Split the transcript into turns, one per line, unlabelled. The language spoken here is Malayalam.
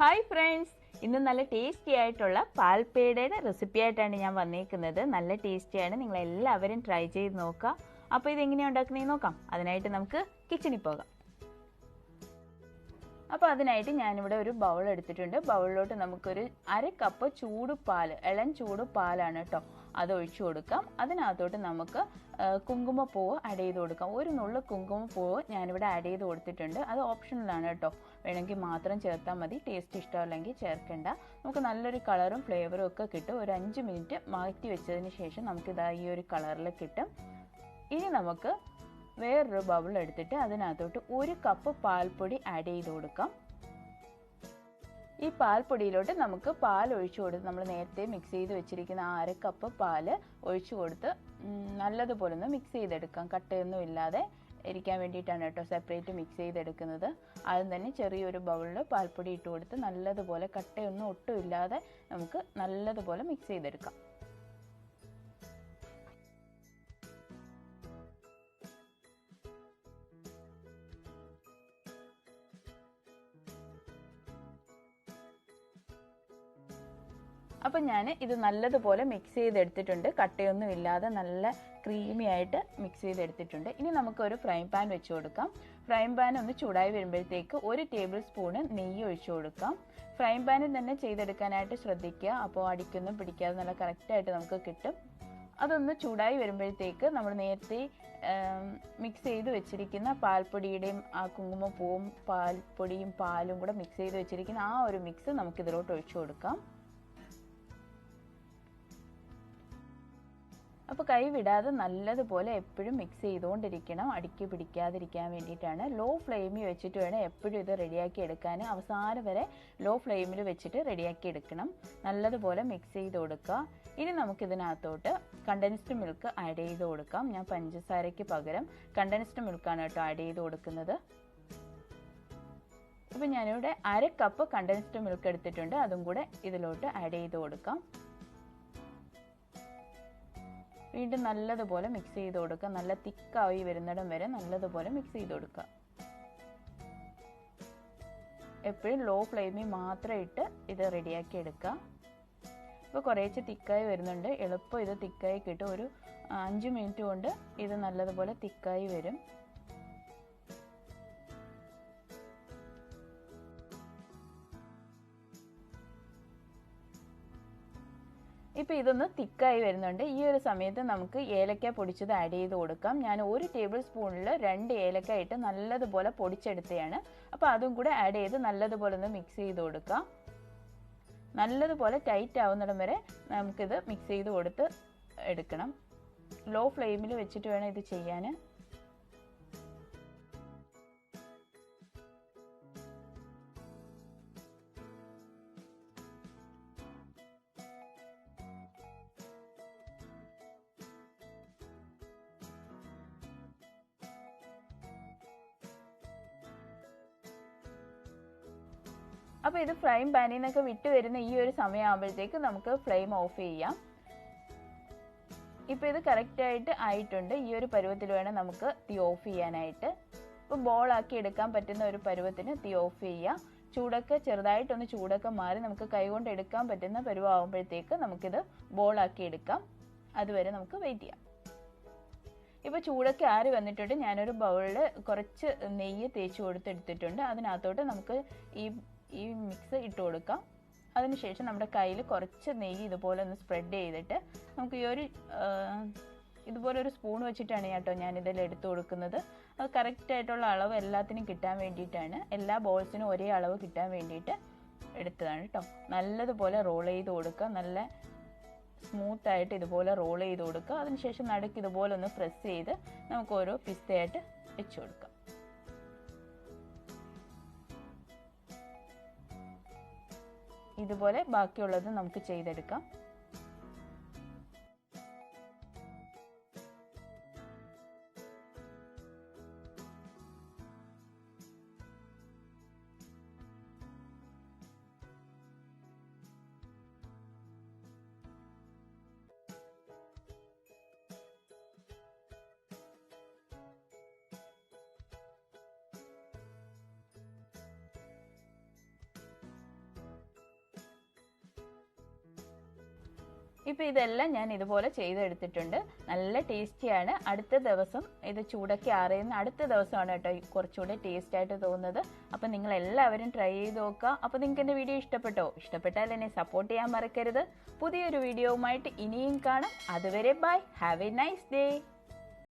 ഹായ് ഫ്രണ്ട്സ് ഇന്ന് നല്ല ടേസ്റ്റി ആയിട്ടുള്ള പാൽപ്പേടയുടെ റെസിപ്പി ആയിട്ടാണ് ഞാൻ വന്നേക്കുന്നത്. നല്ല ടേസ്റ്റിയാണ് നിങ്ങൾ എല്ലാവരും ട്രൈ ചെയ്ത് നോക്കുക. അപ്പോൾ ഇതെങ്ങനെയാണ് ഉണ്ടാക്കുന്നതെന്ന് നോക്കാം. അതിനായിട്ട് നമുക്ക് കിച്ചണിൽ പോകാം. അപ്പോൾ അതിനായിട്ട് ഞാനിവിടെ ഒരു ബൗൾ എടുത്തിട്ടുണ്ട്. ബൗളിലോട്ട് നമുക്കൊരു അര കപ്പ് ചൂട് പാൽ ഇളം ചൂട് പാലാണ് കേട്ടോ. അത് ഒഴിച്ചു കൊടുക്കാം. അതിനകത്തോട്ട് നമുക്ക് കുങ്കുമപ്പൂവ് ആഡ് ചെയ്ത് കൊടുക്കാം. ഒരു നുള്ളു കുങ്കുമപ്പൂവ് ഞാനിവിടെ ആഡ് ചെയ്ത് കൊടുത്തിട്ടുണ്ട്. അത് ഓപ്ഷണലാണ് കേട്ടോ. വേണമെങ്കിൽ മാത്രം ചേർത്താൽ മതി. ടേസ്റ്റ് ഇഷ്ടമല്ലെങ്കിൽ ചേർക്കേണ്ട. നമുക്ക് നല്ലൊരു കളറും ഫ്ലേവറും ഒക്കെ കിട്ടും. ഒരു അഞ്ച് മിനിറ്റ് മാറ്റി വെച്ചതിന് ശേഷം നമുക്കിതാ ഈ ഒരു കളറിൽ കിട്ടും. ഇനി നമുക്ക് വേറൊരു ബൗൾ എടുത്തിട്ട് അതിനകത്തോട്ട് ഒരു കപ്പ് പാൽപ്പൊടി ആഡ് ചെയ്ത് കൊടുക്കാം. ഈ പാൽപ്പൊടിയിലോട്ട് നമുക്ക് പാൽ ഒഴിച്ചു കൊടുത്ത് നമ്മൾ നേരത്തെ മിക്സ് ചെയ്ത് വെച്ചിരിക്കുന്ന ആ അര കപ്പ് പാൽ ഒഴിച്ചു കൊടുത്ത് നല്ലതുപോലെ ഒന്ന് മിക്സ് ചെയ്തെടുക്കാം. കട്ടയൊന്നും ഇല്ലാതെ ഇരിക്കാൻ വേണ്ടിയിട്ടാണ് കേട്ടോ സെപ്പറേറ്റ് മിക്സ് ചെയ്തെടുക്കുന്നത്. ആദ്യം തന്നെ ചെറിയൊരു ബൗളിൽ പാൽപ്പൊടി ഇട്ട് കൊടുത്ത് നല്ലതുപോലെ കട്ടയൊന്നും ഒട്ടും ഇല്ലാതെ നമുക്ക് നല്ലതുപോലെ മിക്സ് ചെയ്തെടുക്കാം. അപ്പം ഞാൻ ഇത് നല്ലതുപോലെ മിക്സ് ചെയ്തെടുത്തിട്ടുണ്ട്. കട്ടയൊന്നും ഇല്ലാതെ നല്ല ക്രീമി ആയിട്ട് മിക്സ് ചെയ്തെടുത്തിട്ടുണ്ട്. ഇനി നമുക്കൊരു ഫ്രൈ പാൻ വെച്ച് കൊടുക്കാം. ഫ്രൈ പാൻ ഒന്ന് ചൂടായി വരുമ്പോഴത്തേക്ക് ഒരു ടേബിൾ സ്പൂണ് നെയ്യ് ഒഴിച്ചു കൊടുക്കാം. ഫ്രൈ പാനിൽ തന്നെ ചെയ്തെടുക്കാനായിട്ട് ശ്രദ്ധിക്കുക. അപ്പോൾ അടിക്കൊന്നും പിടിക്കാതെ നല്ല കറക്റ്റായിട്ട് നമുക്ക് കിട്ടും. അതൊന്ന് ചൂടായി വരുമ്പോഴത്തേക്ക് നമ്മൾ നേരത്തെ മിക്സ് ചെയ്ത് വെച്ചിരിക്കുന്ന പാൽപ്പൊടിയുടെയും ആ കുങ്കുമപ്പൂവും പാൽപ്പൊടിയും പാലും കൂടെ മിക്സ് ചെയ്ത് വെച്ചിരിക്കുന്ന ആ ഒരു മിക്സ് നമുക്ക് നമുക്കിതിലോട്ട് ഒഴിച്ചു കൊടുക്കാം. അപ്പോൾ കൈ വിടാതെ നല്ലതുപോലെ എപ്പോഴും മിക്സ് ചെയ്തുകൊണ്ടിരിക്കണം. അടുക്കി പിടിക്കാതിരിക്കാൻ വേണ്ടിയിട്ടാണ്. ലോ ഫ്ലെയിമിൽ വെച്ചിട്ട് വേണം എപ്പോഴും ഇത് റെഡിയാക്കി എടുക്കാൻ. അവസാനം വരെ ലോ ഫ്ലെയിമിൽ വെച്ചിട്ട് റെഡിയാക്കി എടുക്കണം. നല്ലതുപോലെ മിക്സ് ചെയ്ത് കൊടുക്കുക. ഇനി നമുക്കിതിനകത്തോട്ട് കണ്ടൻസ്ഡ് മിൽക്ക് ആഡ് ചെയ്ത് കൊടുക്കാം. ഞാൻ പഞ്ചസാരയ്ക്ക് പകരം കണ്ടൻസ്ഡ് മിൽക്കാണ് കേട്ടോ ആഡ് ചെയ്ത് കൊടുക്കുന്നത്. ഇപ്പം ഞാനിവിടെ അര കപ്പ് കണ്ടൻസ്ഡ് മിൽക്ക് എടുത്തിട്ടുണ്ട്. അതും കൂടെ ഇതിലോട്ട് ആഡ് ചെയ്ത് കൊടുക്കാം. വീണ്ടും നല്ലതുപോലെ മിക്സ് ചെയ്ത് കൊടുക്കുക. നല്ല തിക്കായി വരുന്നിടം വരെ നല്ലതുപോലെ മിക്സ് ചെയ്ത് കൊടുക്കുക. എപ്പോഴും ലോ ഫ്ലെയിമിൽ മാത്രം ഇട്ട് ഇത് റെഡിയാക്കി എടുക്കുക. ഇപ്പോൾ കുറേശ്ശെ തിക്കായി വരുന്നുണ്ട്. എളുപ്പം ഇത് തിക്കായി കിട്ടും. ഒരു അഞ്ച് മിനിറ്റ് കൊണ്ട് ഇത് നല്ലതുപോലെ തിക്കായി വരും. ഇപ്പോൾ ഇതൊന്ന് തിക്കായി വരുന്നുണ്ട്. ഈ ഒരു സമയത്ത് നമുക്ക് ഏലക്ക പൊടിച്ചത് ആഡ് ചെയ്ത് കൊടുക്കാം. ഞാൻ ഒരു ടേബിൾ സ്പൂണിൽ രണ്ട് ഏലക്ക ഇട്ട് നല്ലതുപോലെ പൊടിച്ചെടുത്തതാണ് അപ്പോൾ അതും കൂടെ ആഡ് ചെയ്ത് നല്ലതുപോലെ ഒന്ന് മിക്സ് ചെയ്ത് കൊടുക്കാം. നല്ലതുപോലെ ടൈറ്റ് ആവുന്നിടം വരെ നമുക്കിത് മിക്സ് ചെയ്ത് കൊടുത്ത് എടുക്കണം. ലോ ഫ്ലെയിമിൽ വെച്ചിട്ട് വേണം ഇത് ചെയ്യാൻ അപ്പോൾ ഇത് ഫ്ലെയിം പാനിൽ നിന്നൊക്കെ വിട്ട് വരുന്ന ഈ ഒരു സമയമാകുമ്പോഴത്തേക്ക് നമുക്ക് ഫ്ലെയിം ഓഫ് ചെയ്യാം. ഇപ്പോൾ ഇത് കറക്റ്റായിട്ട് ആയിട്ടുണ്ട്. ഈ ഒരു പരുവത്തിൽ വേണം നമുക്ക് തീ ഓഫ് ചെയ്യാനായിട്ട്. ഇപ്പോൾ ബോളാക്കി എടുക്കാൻ പറ്റുന്ന ഒരു പരുവത്തിന് തീ ഓഫ് ചെയ്യുക ചൂടൊക്കെ ചെറുതായിട്ടൊന്ന് ചൂടൊക്കെ മാറി നമുക്ക് കൈകൊണ്ട് എടുക്കാൻ പറ്റുന്ന പരുവാകുമ്പോഴത്തേക്ക് നമുക്കിത് ബോളാക്കി എടുക്കാം. അതുവരെ നമുക്ക് വെയിറ്റ് ചെയ്യാം. ഇപ്പോൾ ചൂടൊക്കെ ആറി വന്നിട്ടുണ്ട്. ഞാനൊരു ബൗളിൽ കുറച്ച് നെയ്യ് തേച്ച് കൊടുത്തെടുത്തിട്ടുണ്ട്. അതിനകത്തോട്ട് നമുക്ക് ഈ ഈ മിക്സ് ഇട്ട് കൊടുക്കാം. അതിനുശേഷം നമ്മുടെ കയ്യിൽ കുറച്ച് നെയ്യ് ഇതുപോലെ ഒന്ന് സ്പ്രെഡ് ചെയ്തിട്ട് നമുക്ക് ഈ ഒരു ഇതുപോലെ ഒരു സ്പൂൺ വെച്ചിട്ടാണ് കേട്ടോ ഞാൻ ഇതിൽ എടുത്തു കൊടുക്കുന്നത്. അത് കറക്റ്റായിട്ടുള്ള അളവ് എല്ലാത്തിനും കിട്ടാൻ വേണ്ടിയിട്ടാണ്. എല്ലാ ബോൾസിനും ഒരേ അളവ് കിട്ടാൻ വേണ്ടിയിട്ട് എടുത്തതാണ് കേട്ടോ. നല്ലതുപോലെ റോൾ ചെയ്ത് കൊടുക്കുക. നല്ല സ്മൂത്തായിട്ട് ഇതുപോലെ റോൾ ചെയ്ത് കൊടുക്കുക. അതിനുശേഷം നടുക്ക് ഇതുപോലെ ഒന്ന് പ്രസ് ചെയ്ത് നമുക്ക് ഓരോ പിസ്തയായിട്ട് വെച്ച് കൊടുക്കാം. ഇതുപോലെ ബാക്കിയുള്ളത് നമുക്ക് ചെയ്തെടുക്കാം. ഇപ്പോൾ ഇതെല്ലാം ഞാൻ ഇതുപോലെ ചെയ്തെടുത്തിട്ടുണ്ട്. നല്ല ടേസ്റ്റിയാണ് അടുത്ത ദിവസം ഇത് ചൂടൊക്കെ അറിയുന്ന അടുത്ത ദിവസമാണ് കേട്ടോ കുറച്ചുകൂടെ ടേസ്റ്റ് ആയിട്ട് തോന്നുന്നത്. അപ്പോൾ നിങ്ങൾ എല്ലാവരും ട്രൈ ചെയ്ത് നോക്കുക. അപ്പോൾ നിങ്ങൾക്ക് എന്റെ വീഡിയോ ഇഷ്ടപ്പെട്ടോ? ഇഷ്ടപ്പെട്ടാൽ എന്നെ സപ്പോർട്ട് ചെയ്യാൻ മറക്കരുത്. പുതിയൊരു വീഡിയോവുമായിട്ട് ഇനിയും കാണാം. അതുവരെ bye have a nice day